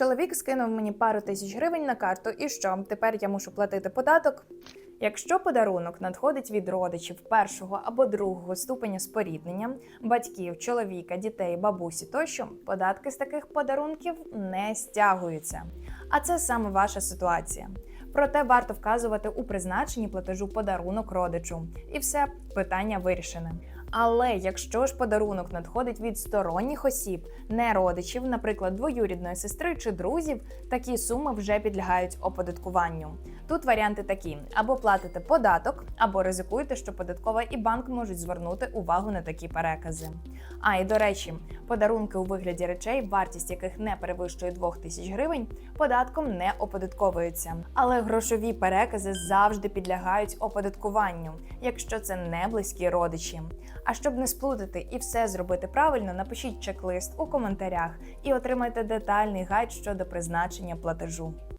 Чоловік скинув мені пару тисяч гривень на карту, і що? Тепер я мушу платити податок. Якщо подарунок надходить від родичів першого або другого ступеня споріднення, батьків, чоловіка, дітей, бабусі тощо, податки з таких подарунків не стягуються. А це саме ваша ситуація. Проте варто вказувати у призначенні платежу подарунок родичу, і все питання вирішене. Але якщо ж подарунок надходить від сторонніх осіб, не родичів, наприклад, двоюрідної сестри чи друзів, такі суми вже підлягають оподаткуванню. Тут варіанти такі: або платите податок, або ризикуєте, що податкова і банк можуть звернути увагу на такі перекази. А і до речі, подарунки у вигляді речей, вартість яких не перевищує 2 тисяч гривень, податком не оподатковуються. Але грошові перекази завжди підлягають оподаткуванню, якщо це не близькі родичі. А щоб не сплутати і все зробити правильно, напишіть чек-лист у коментарях і отримайте детальний гайд щодо призначення платежу.